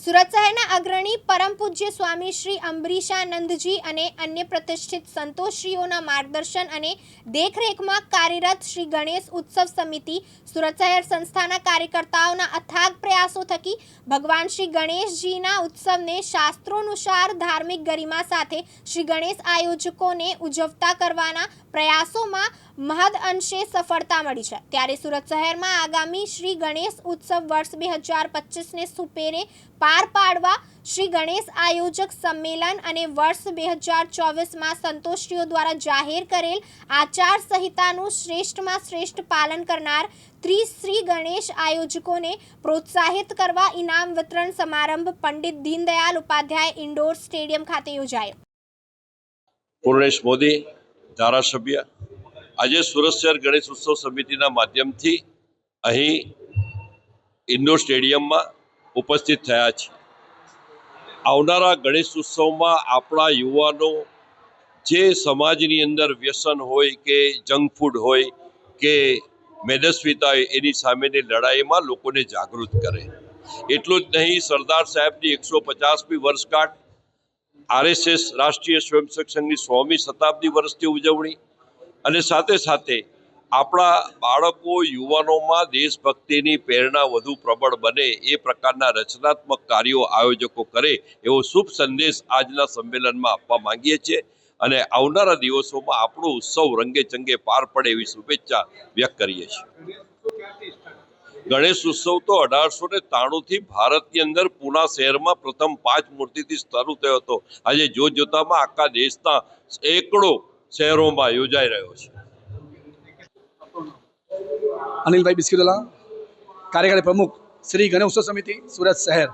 સુરત શહેરના અગ્રણી પરમ પૂજ્ય સ્વામી શ્રી અંબરીશાનંદજી અને અન્ય પ્રતિષ્ઠિત સંતોષીઓના માર્ગદર્શન અને દેખરેખમાં કાર્યરત શ્રી ગણેશ ઉત્સવ સમિતિ સુરત શહેર સંસ્થાના કાર્યકર્તાઓના અથાગ પ્રયાસો થકી ભગવાન શ્રી ગણેશજીના ઉત્સવને શાસ્ત્રોનુસાર ધાર્મિક ગરિમા સાથે શ્રી ગણેશ આયોજકોને ઉજવતા કરવાના પ્રયાસોમાં મહદ અંશે સફળતા મળી છે. ત્યારે સુરત શહેરમાં આગામી શ્રી ગણેશ ઉત્સવ વર્ષ બે હજાર પચીસને સુપેરે પાર પાડવા શ્રી ગણેશ આયોજક સંમેલન અને વર્ષ બે હજાર ચોવીસમાં સંતોષીઓ દ્વારા જાહેર કરેલ આચાર સંહિતાનું શ્રેષ્ઠમાં શ્રેષ્ઠ પાલન કરનાર ત્રિશ્રી ગણેશ આયોજકોને પ્રોત્સાહિત કરવા ઇનામ વિતરણ સમારંભ પંડિત દીનદયાલ ઉપાધ્યાય ઇન્ડોર સ્ટેડિયમ ખાતે યોજાયો. પૂર્ણેશ મોદી ધારાસભ્ય આજે સુરત શહેર ગણેશ ઉત્સવ સમિતિના માધ્યમથી અહીં ઇન્ડોર સ્ટેડિયમમાં ઉપસ્થિત થયા છે. આવનારા ગણેશ ઉત્સવમાં આપણા યુવાનો જે સમાજની અંદર વ્યસન હોય કે જંક ફૂડ હોય કે મેદસ્વીતા હોય, એની સામેની લડાઈમાં લોકોને જાગૃત કરે. એટલું જ નહીં, સરદાર સાહેબની એકસો પચાસમી વર્ષગાંઠ, આરએસએસ રાષ્ટ્રીય સ્વયંસેવક સંઘની સોમી શતાબ્દી વર્ષથી ઉજવણી અને સાથે સાથે આપણા બાળકો, યુવાનોમાં દેશભક્તિની પ્રેરણા વધુ પ્રબળ બને એ પ્રકારના રચનાત્મક કાર્યો આયોજકો કરે એવો શુભ સંદેશ આજના સંમેલનમાં આપવા માંગીએ છીએ. અને આવનારા દિવસોમાં આપણો ઉત્સવ રંગે ચંગે પાર પડે એવી શુભેચ્છા વ્યક્ત કરીએ છીએ. ગણેશ ઉત્સવ તો અઢારસો ને ત્રાણુંથી ભારતની અંદર પુના શહેરમાં પ્રથમ પાંચ મૂર્તિથી શરૂ થયો હતો. આજે જોત જોતામાં આખા દેશના એકડો શહેરોમાં યોજાઈ રહ્યો છે. અનિલભાઈ બિસ્કીટોલા, કાર્યકારી પ્રમુખ શ્રી ગણેશ ઉત્સવ સમિતિ, સુરત શહેર.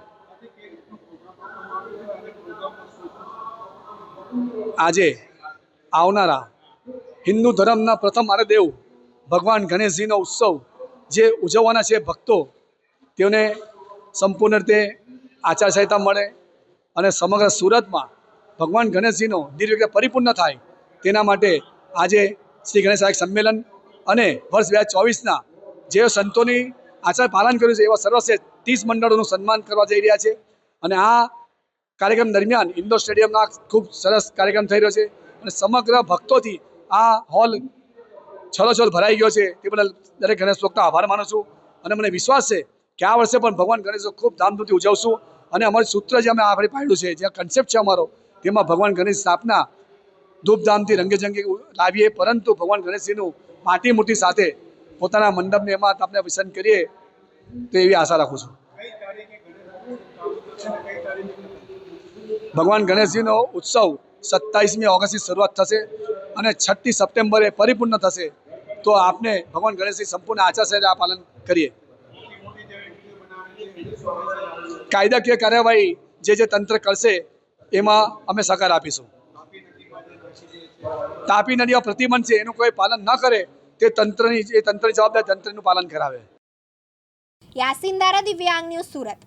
આજે આવનારા હિન્દુ ધર્મના પ્રથમ આરાદેવ ભગવાન ગણેશજીનો ઉત્સવ જે ઉજવવાના છે ભક્તો, તેઓને સંપૂર્ણ રીતે આચારસંહિતા મળે અને સમગ્ર સુરતમાં ભગવાન ગણેશજીનો દિવ્ય પરિપૂર્ણ થાય તેના માટે આજે શ્રી ગણેશ સહાયક સંમેલન અને વર્ષ બે હજાર ચોવીસના જે સંતોની આચાર પાલન કર્યું છે એવા સર્વશ્રેષ્ઠ ત્રીસ મંડળોનું સન્માન કરવા જઈ રહ્યા છે. અને આ કાર્યક્રમ દરમિયાન ઇન્ડોર સ્ટેડિયમના ખૂબ સરસ કાર્યક્રમ થઈ રહ્યો છે અને સમગ્ર ભક્તોથી આ હોલ છલોછલ ભરાઈ ગયો છે. તે બદલ દરેક ગણેશ ભક્તો આભાર માનું છું અને મને વિશ્વાસ છે કે આ વર્ષે પણ ભગવાન ગણેશ ખૂબ ધામધૂમથી ઉજવશું. અને અમારું સૂત્ર જે અમે આપણે પાડ્યું છે, જે કન્સેપ્ટ છે અમારો, તેમાં ભગવાન ગણેશ સ્થાપના ધૂપધામથી રંગેચંગી લાવીએ, પરંતુ ભગવાન ગણેશજીનું માટી મૂર્તિ સાથે પોતાના મંડપને એમાં આપણે વિસર્જન કરીએ, તો એવી આશા રાખું છું. ભગવાન ગણેશજીનો ઉત્સવ સત્તાવીસમી ઓગસ્ટથી શરૂઆત થશે અને છઠ્ઠી સપ્ટેમ્બરે પરિપૂર્ણ થશે, તો આપને ભગવાન ગણેશજી સંપૂર્ણ આચારસંહિતા પાલન કરીએ. કાયદાકીય કાર્યવાહી જે જે તંત્ર કરશે, એમાં અમે સહકાર આપીશું. તાપી નદીઓ પ્રતિબંધ છે, એનું કોઈ પાલન ન કરે, તે તંત્રની એ તંત્રની જવાબદારી તંત્રનું પાલન કરાવે. યાસીન દારા દિવ્યાંગ ન્યૂઝ સુરત.